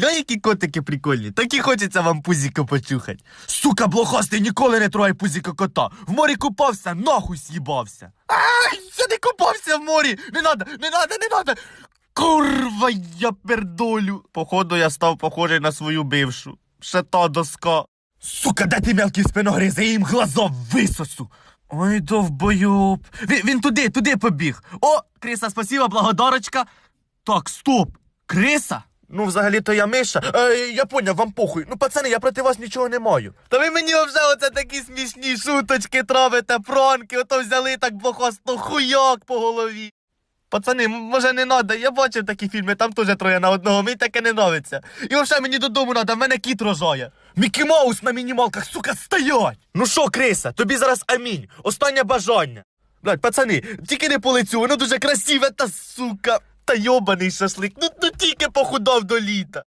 Гля, які котики прикольні. Такі хочеться вам пузіко почухати. Сука, блохастий, ніколи не трогай пузіко кота. В морі купався, нахуй з'їбався. Ай, я не купався в морі. Не надо, не надо, не надо. Курва, я пердолю. Походу, я став похожий на свою бившу. Ще та доска. Сука, де ти мелкий спиногризи, я їм глаза висосу. Ой, довбойоб. Він, він туди, туди побіг. О, Криса, спасіба, благодарочка. Так, стоп. Криса? Ну, взагалі-то я Миша. Е, я поняв, вам похуй. Ну, пацани, я проти вас нічого не маю. Та ви мені вже оце такі смішні шуточки травите, пронки, ото взяли так блохосто хуяк по голові. Пацани, м- може не надо, я бачив такі фільми, там теж троє на одного, мені таке не нравиться. І взагалі мені додому надо, в мене кіт рожає. Мікі Маус на мінімалках, сука, стоять! Ну що, Криса, тобі зараз амінь. Останнє бажання. Блядь, пацани, тільки не по лицю, воно дуже красиве, та сука. Та йобаний шашлик, ну, ну тільки похудав до літа.